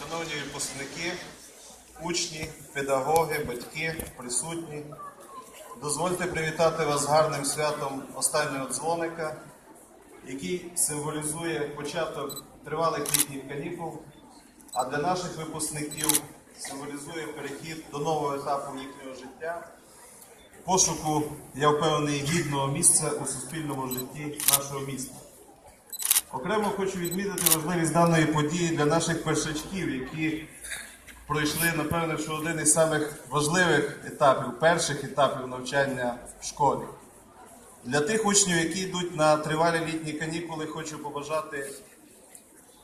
Шановні випускники, учні, педагоги, батьки, присутні, дозвольте привітати вас гарним святом останнього дзвоника, який символізує початок тривалих літніх канікул, а для наших випускників символізує перехід до нового етапу їхнього життя, пошуку, я впевнений, гідного місця у суспільному житті нашого міста. Окремо хочу відмітити важливість даної події для наших першачків, які пройшли, напевно, що один із самих важливих етапів, перших етапів навчання в школі. Для тих учнів, які йдуть на тривалі літні канікули, хочу побажати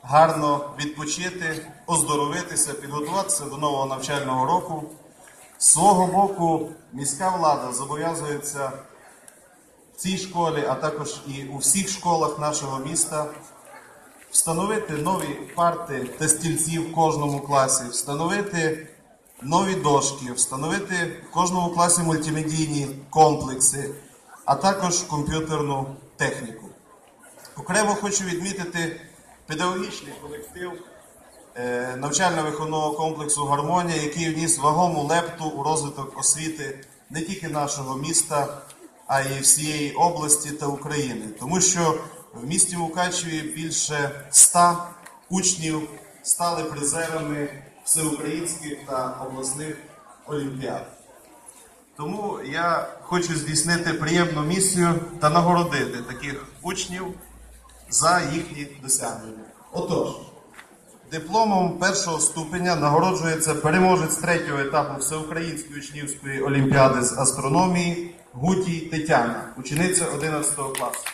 гарно відпочити, оздоровитися, підготуватися до нового навчального року. З свого боку, міська влада зобов'язується в цій школі, а також і у всіх школах нашого міста встановити нові парти та стільці в кожному класі, встановити нові дошки, встановити в кожному класі мультимедійні комплекси, а також комп'ютерну техніку. Окремо хочу відмітити педагогічний колектив е, навчально-виховного комплексу Гармонія, який вніс вагому лепту у розвиток освіти не тільки нашого міста, а й всієї області та України. Тому що в місті Мукачеві більше ста учнів стали призерами всеукраїнських та обласних олімпіад. Тому я хочу здійснити приємну місію та нагородити таких учнів за їхні досягнення. Отож, дипломом першого ступеня нагороджується переможець третього етапу Всеукраїнської учнівської олімпіади з астрономії Гутій Тетяна, учениця 11 класу.